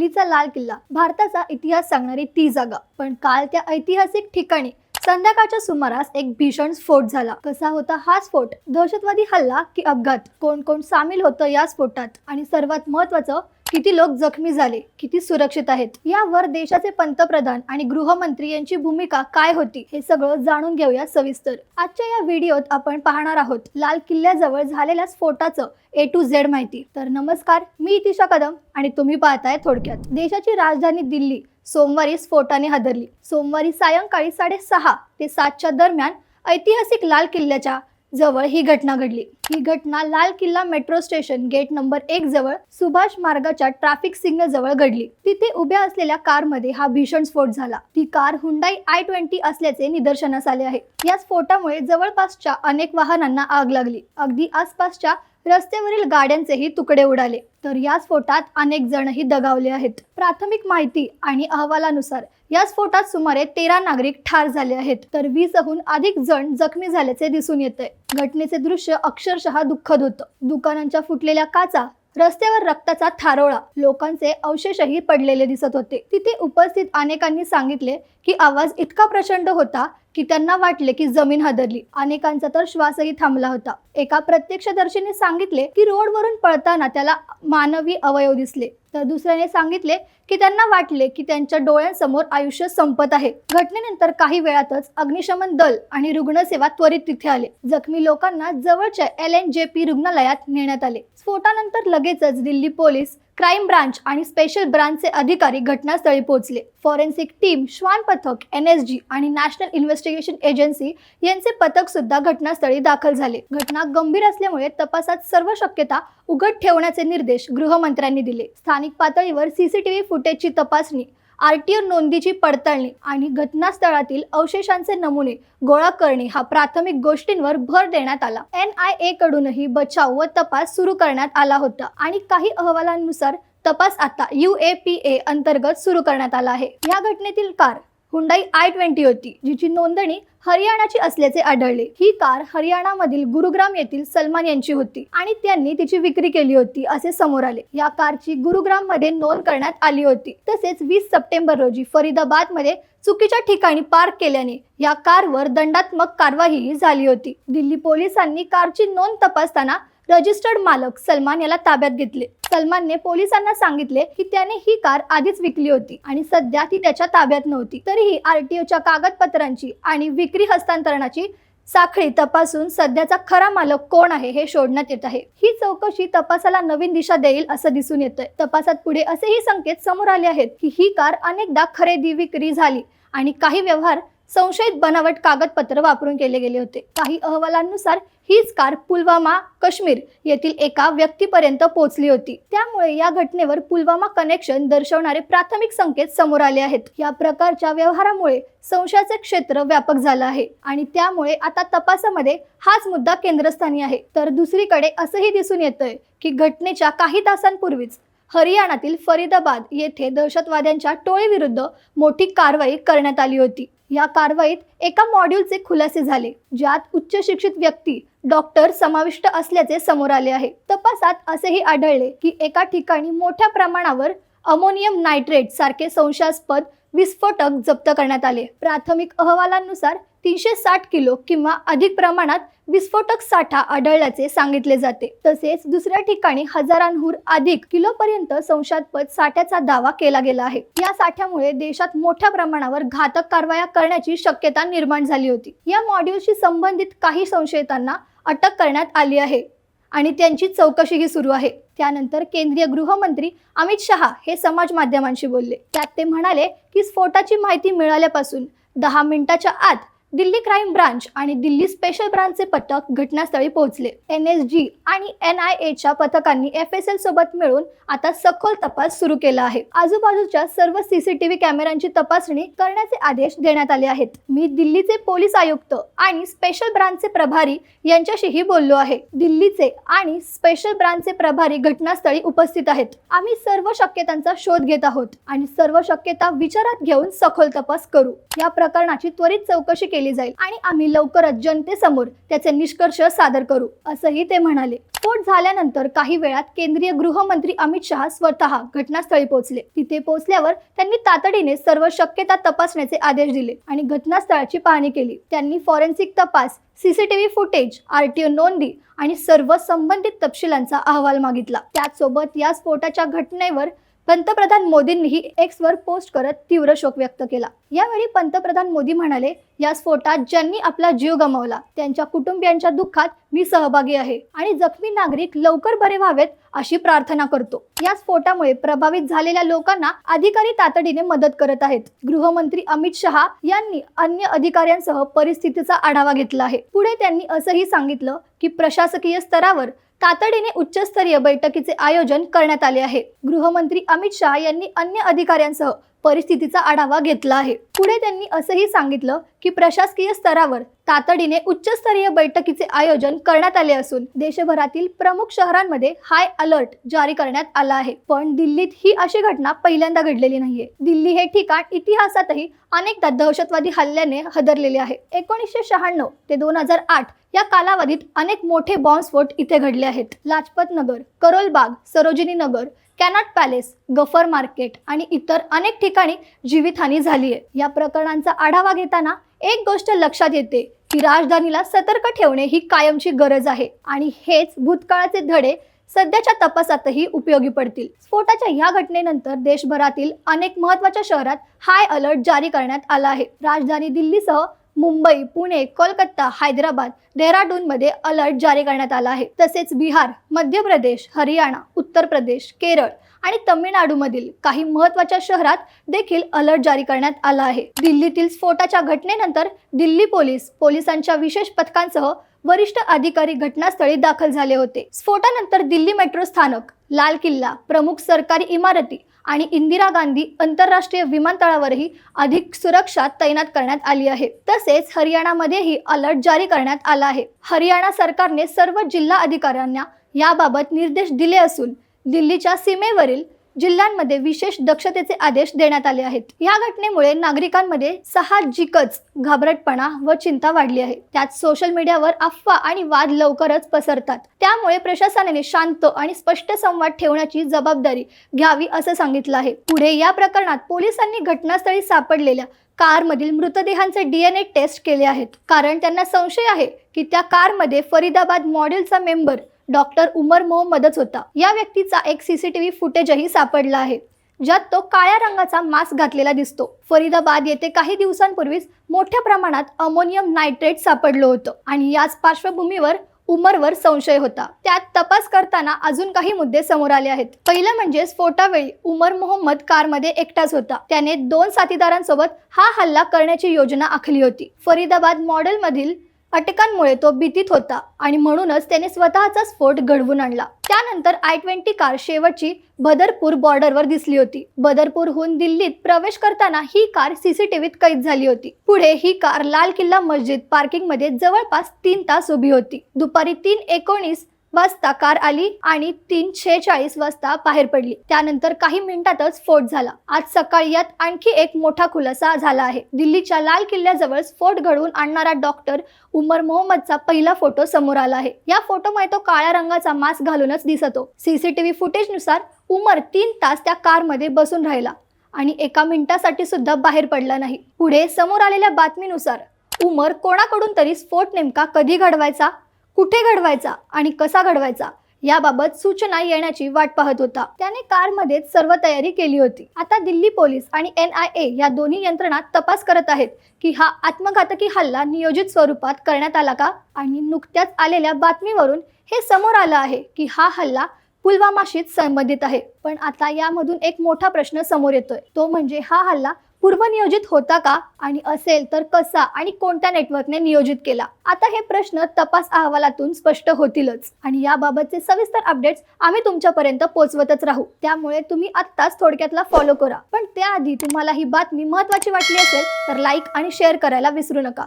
दिल्लीचा लाल किल्ला भारताचा इतिहास सांगणारी ती जागा. पण काल त्या ऐतिहासिक ठिकाणी संध्याकाळच्या सुमारास एक भीषण स्फोट झाला. कसा होता हा स्फोट? दहशतवादी हल्ला की अपघात? कोण कोण सामील होतं या स्फोटात? आणि सर्वात महत्वाचं किती लोक जखमी झाले किती सुरक्षित आहेत यावर देशाचे पंतप्रधान आणि गृहमंत्री यांची भूमिका काय होती हे सगळं जाणून घेऊया सविस्तर. आजच्या या व्हिडिओत आपण पाहणार आहोत लाल किल्ल्याजवळ झालेल्या स्फोटाचं ए टू झेड माहिती. तर नमस्कार मी इतिशा कदम आणि तुम्ही पाहताय थोडक्यात. देशाची राजधानी दिल्ली सोमवारी स्फोटाने हादरली. सोमवारी सायंकाळी साडेसहा ते सातच्या दरम्यान ऐतिहासिक लाल किल्ल्याच्या जवळ ही घटना घडली. ही घटना लाल किल्ला मेट्रो स्टेशन गेट नंबर एक जवळ सुभाष मार्गाच्या ट्रॅफिक सिग्नल जवळ घडली. तिथे उभ्या असलेल्या कारमध्ये हा भीषण स्फोट झाला. ती कार हुंडाई आय ट्वेंटी असल्याचे निदर्शनास आले आहे. या स्फोटामुळे जवळपासच्या अनेक वाहनांना आग लागली. अगदी आसपासच्या रस्त्यावरील गाड्यांचेही तुकडे उडाले. तर या स्फोटात अनेक जणही दगावले आहेत. प्राथमिक माहिती आणि अहवालानुसार या स्फोटात सुमारे तेरा नागरिक ठार झाले आहेत. तर वीसहून अधिक जण जखमी झाल्याचे दिसून येत आहे घटनेचे दृश्य अक्षरशः दुःखद होतं. दुकानांच्या फुटलेल्या काचा रस्त्यावर रक्ताचा थारोळा लोकांचे अवशेषही पडलेले दिसत होते. तिथे उपस्थित अनेकांनी सांगितले की आवाज इतका प्रचंड होता की त्यांना वाटले की जमीन हादरली. अनेकांचा तर श्वासही थांबला होता. एका प्रत्यक्षदर्शीने सांगितले की रोडवरून पळताना त्याला मानवी अवयव दिसले. तर दुसऱ्याने सांगितले की त्यांना वाटले की त्यांच्या डोळ्यांसमोर आयुष्य संपत आहे. घटनेनंतर काही वेळातच अग्निशमन दल आणि रुग्णसेवा त्वरित तिथे आले. जखमी लोकांना जवळच्या एल एन जे पी रुग्णालयात नेण्यात आले. स्फोटानंतर लगेचच दिल्ली पोलीस क्राईम ब्रांच आणि स्पेशल ब्रांचचे अधिकारी घटनास्थळी पोहोचले. फॉरेन्सिक टीम श्वान पथक एन एस जी आणि नॅशनल इन्व्हेस्टिगेशन एजन्सी यांचे पथक सुद्धा घटनास्थळी दाखल झाले. घटना गंभीर असल्यामुळे तपासात सर्व शक्यता उघड ठेवण्याचे निर्देश गृहमंत्र्यांनी दिले. स्थानिक पातळीवर सीसीटीव्ही फुटेजची तपासणी आरटीओ नोंदीची पडताळणी आणि घटनास्थळातील अवशेषांचे नमुने गोळा करणे हा प्राथमिक गोष्टींवर भर देण्यात आला. एन आय ए कडूनही बचाव व तपास सुरू करण्यात आला होता आणि काही अहवालांनुसार तपास आता यू ए पी ए अंतर्गत सुरू करण्यात आला आहे. या घटनेतील कार हुंडाई आय ट्वेंटी होती जिची नोंदणी हरियाणाची असल्याचे आढळले. ही कार हरियाणामधील गुरुग्राम येथील सलमान यांची होती आणि त्यांनी तिची विक्री केली होती असे समोर आले. या कारची गुरुग्राममध्ये नोंद करण्यात आली होती. तसेच वीस सप्टेंबर रोजी फरीदाबादमध्ये चुकीच्या ठिकाणी पार्क केल्याने या कारवर दंडात्मक कारवाई झाली होती. दिल्ली पोलिसांनी कारची नोंद तपासताना रजिस्टर्ड मालक सलमान याला ताब्यात घेतले. सलमानने पोलिसांना सांगितले की त्याने ही कार आधीच विकली होती आणि सध्या ती त्याच्या ताब्यात नव्हती. तरीही आरटीओच्या कागदपत्रांची आणि विक्री हस्तांतरणाची साखळी तपासून सध्याचा खरा मालक कोण आहे हे शोधण्यात येत आहे. ही चौकशी तपासाला नवीन दिशा देईल असं दिसून येतंय. तपासात पुढे असेही संकेत समोर आले आहेत की ही कार अनेकदा खरेदी विक्री झाली आणि काही व्यवहार संशयित बनावट कागदपत्र वापरून केले गेले होते. काही अहवालांनुसार हीच कार पुलवामा काश्मीर येथील एका व्यक्तीपर्यंत पोहोचली होती. त्यामुळे या घटनेवर पुलवामा कनेक्शन दर्शवणारे प्राथमिक संकेत समोर आले आहेत. या प्रकारच्या व्यवहारामुळे संशयाचे क्षेत्र व्यापक झालं आहे आणि त्यामुळे आता तपासामध्ये हाच मुद्दा केंद्रस्थानी आहे. तर दुसरीकडे असंही दिसून येतंय की घटनेच्या काही तासांपूर्वीच हरियाणातील फरीदाबाद येथे दहशतवाद्यांच्या टोळीविरुद्ध मोठी कारवाई करण्यात आली होती. या कारवाईत एका मॉड्यूलचे खुलासे झाले ज्यात उच्च शिक्षित व्यक्ती डॉक्टर समाविष्ट असल्याचे समोर आले आहे. तपासात असेही आढळले की एका ठिकाणी मोठ्या प्रमाणावर अमोनियम नायट्रेट सारखे संशयास्पद विस्फोटक जप्त करण्यात आले. प्राथमिक अहवालांनुसार तीनशे साठ किलो किंवा अधिक प्रमाणात विस्फोटक साठा आढळल्याचे सांगितले जाते. तसेच दुसऱ्या ठिकाणी हजारांहून अधिक किलोपर्यंत संशयास्पद साठ्याचा दावा केला गेला आहे. या साठ्यामुळे देशात मोठ्या प्रमाणावर घातक कारवाया करण्याची शक्यता निर्माण झाली होती. या मॉड्यूलशी संबंधित काही संशयितांना अटक करण्यात आली आहे आणि त्यांची चौकशीही सुरू आहे. त्यानंतर केंद्रीय गृहमंत्री अमित शहा हे समाज माध्यमांशी बोलले. त्यात ते म्हणाले की स्फोटाची माहिती मिळाल्यापासून दहा मिनिटाच्या आत दिल्ली क्राईम ब्रांच आणि दिल्ली स्पेशल ब्रांचचे पथक घटनास्थळी पोहोचले. एन एस जी आणि एन आय एच्या पथकांनी एफ एस एल सोबत मिळून आता सखोल तपास सुरू केला आहे. आजूबाजूच्या सर्व सीसीटीव्ही कॅमेऱ्यांची तपासणी करण्याचे आदेश देण्यात आले आहेत. मी दिल्लीचे पोलीस आयुक्त आणि स्पेशल ब्रांचचे प्रभारी यांच्याशीही बोललो आहे. दिल्लीचे आणि स्पेशल ब्रांचचे प्रभारी घटनास्थळी उपस्थित आहेत. आम्ही सर्व शक्यतांचा शोध घेत आहोत आणि सर्व शक्यता विचारात घेऊन सखोल तपास करू. या प्रकरणाची त्वरित चौकशी केली केली जाईल. आणि आम्ही लवकरच जनतेसमोर त्याचे निष्कर्ष सादर करू असंही ते म्हणाले. स्फोट झाल्यानंतर काही वेळात केंद्रीय गृहमंत्री अमित शहा स्वतः घटनास्थळी पोहोचले. तिथे पोहोचल्यावर त्यांनी तातडीने सर्व शक्यता तपासण्याचे आदेश दिले आणि घटनास्थळाची पाहणी केली. त्यांनी फॉरेन्सिक तपास सीसीटीव्ही फुटेज आरटीओ नोंदी आणि सर्व संबंधित तपशिलांचा अहवाल मागितला. त्याचसोबत या स्फोटाच्या घटनेवर पंतप्रधान मोदींनीही एक्सवर पोस्ट करत तीव्र शोक व्यक्त केला. यावेळी पंतप्रधान मोदी म्हणाले या स्फोटात ज्यांनी आपला जीव गमावला त्यांच्या कुटुंबियांच्या दुःखात मी सहभागी आहे आणि जखमी नागरिक लवकर बरे व्हावेत अशी प्रार्थना करतो. या स्फोटामुळे प्रभावित झालेल्या लोकांना अधिकारी तातडीने मदत करत आहेत. गृहमंत्री अमित शहा यांनी अन्य अधिकाऱ्यांसह परिस्थितीचा आढावा घेतला आहे. पुढे त्यांनी असंही सांगितलं की प्रशासकीय स्तरावर तातडीने उच्चस्तरीय बैठकीचे आयोजन करण्यात आले आहे. गृहमंत्री अमित शहा यांनी अन्य अधिकाऱ्यांसह परिस्थितीचा आढावा घेतला आहे. पुढे त्यांनी असंही सांगितलं की प्रशासकीय स्तरावर तातडीने उच्चस्तरीय बैठकीचे आयोजन करण्यात आले असून देशभरातील प्रमुख शहरांमध्ये हाय अलर्ट जारी करण्यात आला आहे. पण दिल्लीत ही अशी घटना पहिल्यांदा घडलेली नाहीये. दिल्ली हे ठिकाण इतिहासातही अनेकदा दहशतवादी हल्ल्याने हदरलेले आहे. एकोणीसशे शहाण्णव ते दोन हजार आठ या कालावधीत अनेक मोठे बॉम्बस्फोट इथे घडले आहेत. Lajpat Nagar Karol Bagh Sarojini Nagar Connaught Place Gaffar market आणि इतर अनेक ठिकाणी जीवितहानी झाली आहे या प्रकरणांचा आढावा घेताना एक गोष्ट लक्षात येते की राजधानीला सतर्क ठेवणे ही कायमची गरज आहे आणि हेच भूतकाळाचे धडे सध्याच्या तपासातही उपयोगी पडतील. स्फोटाच्या या घटनेनंतर देशभरातील अनेक महत्त्वाच्या शहरात हाय अलर्ट जारी करण्यात आला आहे. राजधानी दिल्लीसह मुंबई पुणे कोलकाता हैदराबाद डेहराडूनमध्ये अलर्ट जारी करण्यात आला आहे. तसेच बिहार मध्य प्रदेश हरियाणा उत्तर प्रदेश केरळ आणि तमिळनाडूमधील काही महत्त्वाच्या शहरात देखील अलर्ट जारी करण्यात आला आहे. दिल्लीतील स्फोटाच्या घटनेनंतर दिल्ली पोलीस पोलिसांच्या विशेष पथकांसह वरिष्ठ अधिकारी घटनास्थळी दाखल झाले होते. स्फोटानंतर दिल्ली मेट्रो स्थानक लाल किल्ला प्रमुख सरकारी इमारती आणि इंदिरा गांधी आंतरराष्ट्रीय विमानतळावरही अधिक सुरक्षा तैनात करण्यात आली आहे. तसेच हरियाणामध्येही अलर्ट जारी करण्यात आला आहे. हरियाणा सरकारने सर्व जिल्हा अधिकाऱ्यांना याबाबत निर्देश दिले असून दिल्लीच्या सीमेवरील जिल्ह्यांमध्ये विशेष दक्षतेचे आदेश देण्यात आले आहेत. या घटनेमुळे नागरिकांमध्ये साहजिकच घाबरटपणा व चिंता वाढली आहे. त्यात सोशल मीडियावर अफवा आणि वाद लवकरच पसरतात. त्यामुळे प्रशासनाने शांत आणि स्पष्ट संवाद ठेवण्याची जबाबदारी घ्यावी असं सांगितलं आहे. पुढे या प्रकरणात पोलिसांनी घटनास्थळी सापडलेल्या कारमधील मृतदेहांचे डीएनए टेस्ट केले आहेत. कारण त्यांना संशय आहे की त्या कारमध्ये फरीदाबाद मॉडेलचा मेंबर डॉक्टर उमर मोहम्मदच होता. या व्यक्तीचा एक सीसीटीव्ही फुटेजही सापडला आहे ज्यात तो काळ्या रंगाचा मास्क घातलेला दिसतो. फरीदाबाद येथे काही दिवसांपूर्वीच मोठ्या प्रमाणात अमोनियम नायट्रेट सापडलं होतं आणि याच पार्श्वभूमीवर उमरवर संशय होता. त्यात तपास करताना अजून काही मुद्दे समोर आले आहेत. पहिलं म्हणजे स्फोटावेळी उमर मोहम्मद कारमध्ये एकटाच होता. त्याने दोन साथीदारांसोबत हा हल्ला करण्याची योजना आखली होती. फरीदाबाद मॉडेलमधील अटकांमुळे तो भीतीत होता आणि म्हणूनच त्याने स्वतःचा स्फोट घडवून आणला. त्यानंतर आय ट्वेंटी कार शेवटची बदरपूर बॉर्डरवर दिसली होती. बदरपूरहून दिल्लीत प्रवेश करताना ही कार सीसीटीव्हीत कैद झाली होती. पुढे ही कार लाल किल्ला मस्जिद पार्किंगमध्ये जवळपास तीन तास उभी होती. दुपारी तीन एकोणीस वाजता कार आली आणि तीन छेचाळीस वाजता बाहेर पडली. त्यानंतर काही मिनिटातच स्फोट झाला. आज सकाळी यात आणखी एक मोठा खुलासा झाला आहे. दिल्लीच्या लाल किल्ल्याजवळ स्फोट घडवून आणणारा डॉक्टर उमर मोहम्मदचा पहिला फोटो समोर आला आहे. या फोटोमध्ये तो काळ्या रंगाचा मास्क घालूनच दिसतो. सीसीटीव्ही फुटेजनुसार उमर तीन तास त्या कारमध्ये बसून राहिला आणि एका मिनिटासाठी सुद्धा बाहेर पडला नाही. पुढे समोर आलेल्या बातमीनुसार उमर कोणाकडून तरी स्फोट नेमका कधी घडवायचा कुठे घडवायचा आणि कसा घडवायचा याबाबत सूचना येण्याची वाट पाहत होता. त्याने कारमध्येच सर्व तयारी केली होती. आता दिल्ली पोलीस आणि एन आय ए या दोन्ही यंत्रणा तपास करत आहेत की हा आत्मघातकी हल्ला नियोजित स्वरूपात करण्यात आला का? आणि नुकत्याच आलेल्या बातमीवरून हे समोर आलं आहे की हा हल्ला पुलवामाशीच संबंधित आहे. पण आता यामधून एक मोठा प्रश्न समोर येतोय. तो म्हणजे हा हल्ला पूर्वनियोजित होता का? आणि असेल तर कसा? आणि कोणत्या नेटवर्कने नियोजित केला? आता हे प्रश्न तपास अहवालातून स्पष्ट होतीलच. आणि याबाबतचे सविस्तर अपडेट्स आम्ही तुमच्यापर्यंत पोहोचवतच राहू. त्यामुळे तुम्ही आत्ताच थोडक्यातला फॉलो करा. पण त्याआधी तुम्हाला ही बातमी महत्वाची वाटली असेल तर लाईक आणि शेअर करायला विसरू नका.